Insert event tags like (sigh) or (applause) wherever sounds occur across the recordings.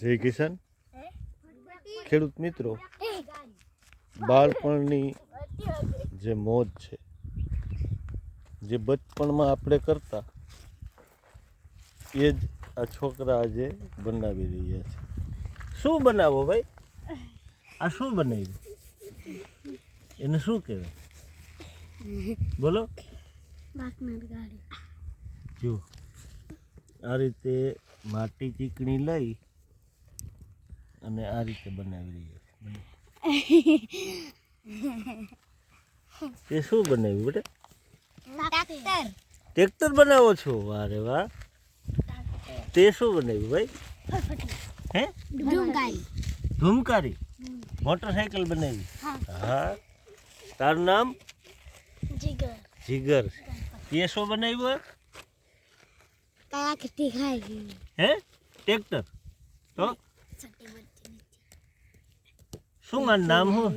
જય કિસાન. ખેડૂત મિત્રો બાળપણની જે મોજ છે જે બચપણમાં આપણે કરતા એ જ આ છોકરા આજે બનાવી રહ્યા છે. શું બનાવો ભાઈ? આ શું બનાવ્યું? એને શું કહેવાય? બોલો. જુઓ. જો આ રીતે માટી ચીકણી લઈ અને આ રીતે બનાવી રહ્યા છે. (laughs) એ શું બનાવ્યું બેટા? ટ્રેક્ટર. બનાવો છો? વારે વાહ. તે શું બનાવ્યું ભાઈ? હે? ધૂમકારી. મોટરસાયકલ બનાવી? હા. તારું નામ? જીગર. જીગર. તે શું બનાવ્યું હે? ટ્રેક્ટર. તો? શું મારું નામ હું?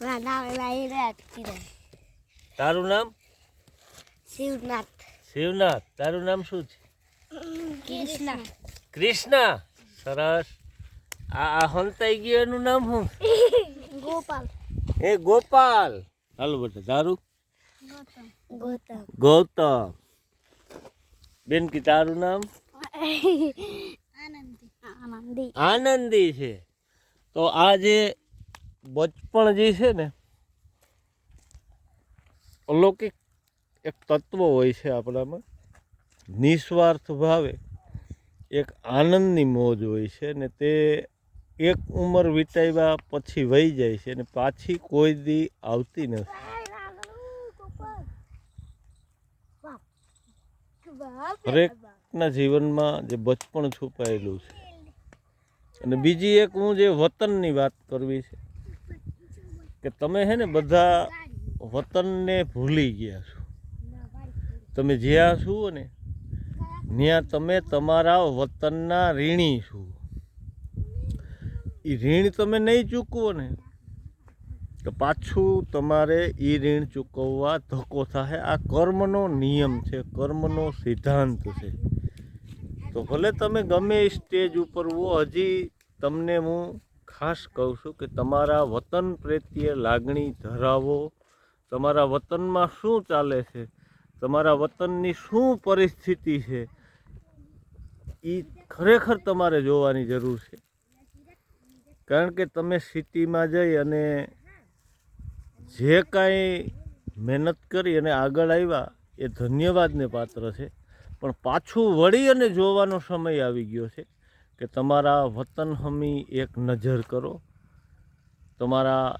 મારા નામ તારું નામ? શિવનાથ. શિવનાથ. તારું નામ શું છે? કૃષ્ણ. કૃષ્ણા. સરસ. આ આ હંતાઈ ગયું એનું નામ શું? ગોપાલ. એ ગોપાલ. હાલો બેટા તારું? ગૌતમ. ગૌતમ. બેન કી તારું નામ? આનંદી. આનંદી છે. તો આ જે બચપણ જે છે ને અલૌકિક એક તત્વ હોય છે આપણામાં. નિસ્વાર્થ ભાવે એક આનંદની મોજ હોય છે ને તે એક ઉંમર વિતાવ્યા પછી વહી જાય છે અને પાછી કોઈ દી આવતી નથી. હરેકના જીવનમાં જે બચપણ છુપાયેલું છે અને બીજી એક હું જે વતનની વાત કરવી છે, કે તમે હે ને બધા વતનને ભૂલી ગયા છો. તમે જ્યાં છો ને, ત્યાં તમે તમારા વતનના ઋણી છો. એ ઋણ તમે નહીં ચૂકવો ને, તો પાછું તમારે એ ઋણ ચૂકવવા ધક્કો થાય. આ કર્મનો નિયમ છે, કર્મનો સિદ્ધાંત છે. તો ભલે તમે ગમે એ સ્ટેજ ઉપર હો હજી તમને હું ખાસ કહું છું કે તમારા વતન પ્રત્યે લાગણી ધરાવો. તમારા વતનમાં શું ચાલે છે? તમારા વતનની શું પરિસ્થિતિ છે? એ ખરેખર તમારે જોવાની જરૂર છે. કારણ કે તમે સિટીમાં જઈ અને જે કાંઈ મહેનત કરી અને આગળ આવ્યા, એ ધન્યવાદને પાત્ર છે. પણ પાછું વળી અને જોવાનો સમય આવી ગયો છે કે તમારા વતન હમી એક નજર કરો. તમારા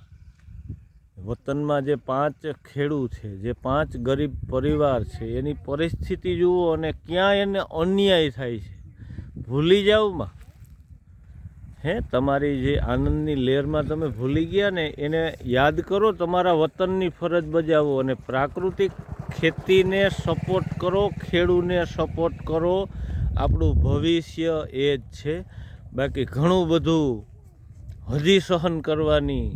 વતનમાં જે પાંચ ખેડૂત છે, જે પાંચ ગરીબ પરિવાર છે, એની પરિસ્થિતિ જુઓ અને ક્યાં એને અન્યાય થાય છે. ભૂલી જાઓમાં હે, તમારી જે આનંદની લહેરમાં તમે ભૂલી ગયા ને, એને યાદ કરો, તમારા વતનની ફરજ બજાવો અને પ્રાકૃતિક ખેતીને સપોર્ટ કરો, ખેડૂને સપોર્ટ કરો. આપણું ભવિષ્ય એ જ છે. બાકી ઘણું બધું હજી સહન કરવાની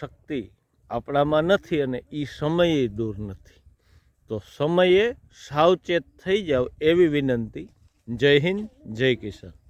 શક્તિ આપણામાં નથી અને એ સમયે દૂર નથી. તો સમયે સાવચેત થઈ જાઓ એવી વિનંતી. જય હિન્દ, જય કિસાન.